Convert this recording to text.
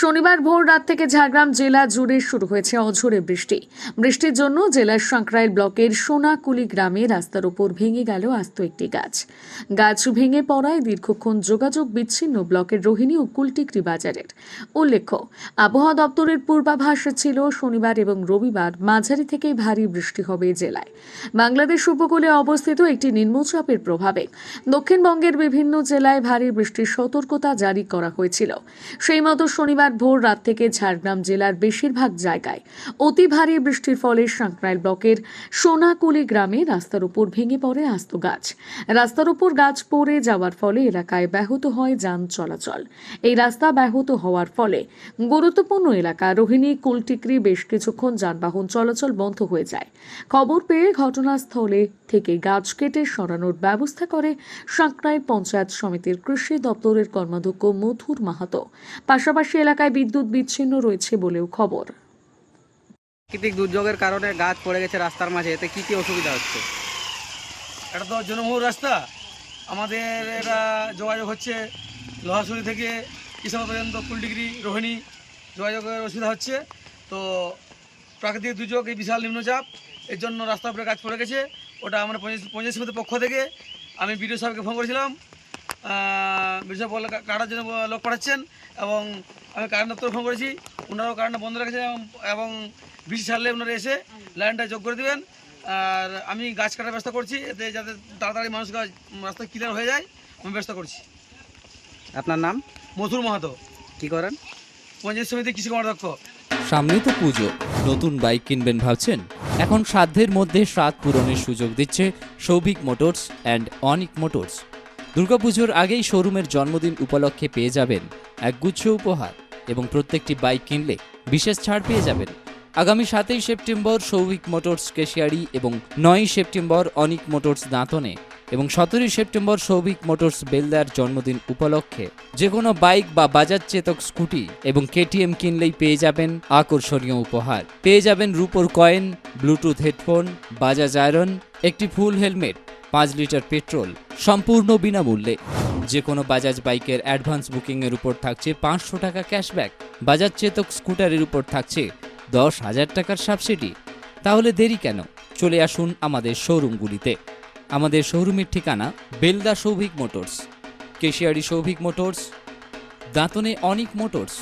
শনিবার ভোর রাত থেকে ঝাড়গ্রাম জেলা জুড়ে শুরু হয়েছে অঝোরে বৃষ্টি। বৃষ্টির জন্য জেলার সাঁকরাইল ব্লকের সোনাকুলি গ্রামে রাস্তার উপর ভেঙে গেল আস্ত একটি গাছ। গাছ ভেঙে পড়ায় দীর্ঘক্ষণ যোগাযোগ বিচ্ছিন্ন ব্লকের রোহিণী ও কুলটিকরি বাজারের। উল্লেখ্য, আবহাওয়া দপ্তরের পূর্বাভাস ছিল শনিবার এবং রবিবার মাঝারি থেকে ভারী বৃষ্টি হবে জেলায়। বাংলাদেশ উপকূলে অবস্থিত একটি নিম্নচাপের প্রভাবে দক্ষিণবঙ্গের বিভিন্ন জেলায় ভারী বৃষ্টির সতর্কতা জারি করা হয়েছিল। সেই মতো শনিবার ভোর রাত থেকে ঝাড়গ্রাম জেলার বেশিরভাগ জায়গায় অতি ভারী বৃষ্টির ফলে সাঁকরাইল ব্লকের সোনাকুলি গ্রামে রাস্তার উপর ভেঙে পড়ে আস্ত গাছ। রাস্তার উপর গাছ পড়ে যাওয়ার ফলে এলাকায় ব্যাহত হয় যান চলাচল। এই রাস্তা ব্যাহত হওয়ার ফলে গুরুত্বপূর্ণ এলাকা রোহিণী, কুলটিকরি বেশ কিছুক্ষণ যানবাহন চলাচল বন্ধ হয়ে যায়। খবর পেয়ে ঘটনাস্থলে থেকে গাছ কেটে সরানোর ব্যবস্থা করে সাঁকরাইল পঞ্চায়েত সমিতির কৃষি দপ্তরের কর্মাধ্যক্ষ মধুর মাহাতো। পাশাপাশি এলাকায় বিদ্যুৎ বিচ্ছিন্ন রয়েছে বলেও খবর। প্রাকৃতিক দুর্যোগের কারণে গাছ পড়ে গেছে রাস্তার মাঝে এতে কি কি অসুবিধা হচ্ছে? এটা তো জনবহুল রাস্তা। আমাদের এটা যোগাযোগ হচ্ছে লোহাশুরি থেকে কৃষক পর্যন্ত কুলডিগ্রি রোহিণী যোগাযোগের অসুবিধা হচ্ছে। তো প্রাকৃতিক দুর্যোগ এই বিশাল নিম্নচাপ এর জন্য রাস্তার উপরে গাছ পড়ে গেছে। ওটা আমরা পঞ্চায়েত পঞ্চায়েত সমিতির পক্ষ থেকে আমি বিডিও সাহেবকে ফোন করেছিলাম। কা- কাটার জন্য লোক পাঠাচ্ছেন এবং আমি কারেন্ট দপ্তরে ফোন করেছি ওনারাও কারেন্টটা বন্ধ রেখেছেন এবং এবং বৃষ্টি ছাড়লে ওনারা এসে লাইনটা যোগ করে দেবেন। আর আমি গাছ কাটার ব্যবস্থা করছি এতে যাতে তাড়াতাড়ি মানুষ গাছ রাস্তা ক্লিয়ার হয়ে যায় আমি ব্যবস্থা করছি। আপনার নাম? মথুর মাহাতো। কি করেন? পঞ্চায়েত সমিতি কৃষি কর্মাধ্যক্ষ সামনেই তো পুজো। নতুন বাইক কিনবেন ভাবছেন? এখন সাধ্যের মধ্যে স্বাদ পূরণের সুযোগ দিচ্ছে Souvik motors and Anik motors. দুর্গাপুজোর আগেই শোরুমের জন্মদিন উপলক্ষে পেয়ে যাবেন একগুচ্ছ উপহার এবং প্রত্যেকটি বাইক কিনলে বিশেষ ছাড় পেয়ে যাবেন। আগামী সাতই সেপ্টেম্বর সৌভিক মোটরস কেশিয়ারি এবং নয়ই সেপ্টেম্বর অনিক মোটরস দাঁতনে এবং সতেরোই সেপ্টেম্বর সৌভিক মোটরস বেলদার জন্মদিন উপলক্ষে যে কোনো বাইক বা বাজার চেতক স্কুটি এবং কেটিএম কিনলেই পেয়ে যাবেন আকর্ষণীয় উপহার। পেয়ে যাবেন রুপোর coin, bluetooth headphone, Bajaj iron, একটি ফুল হেলমেট পাঁচ লিটার পেট্রোল সম্পূর্ণ বিনামূল্যে। যে কোনো বাজাজ বাইকের অ্যাডভান্স বুকিংয়ের উপর থাকছে পাঁচশো টাকা ক্যাশব্যাক। বাজাজ চেতক স্কুটারের উপর থাকছে দশ হাজার টাকার সাবসিডি। তাহলে দেরি কেন? চলে আসুন আমাদের শোরুমগুলিতে। আমাদের শোরুমের ঠিকানা বেলদা সৌভিক মোটরস। কেশিয়ারি সৌভিক মোটরস, দাঁতনে অনিক মোটরস।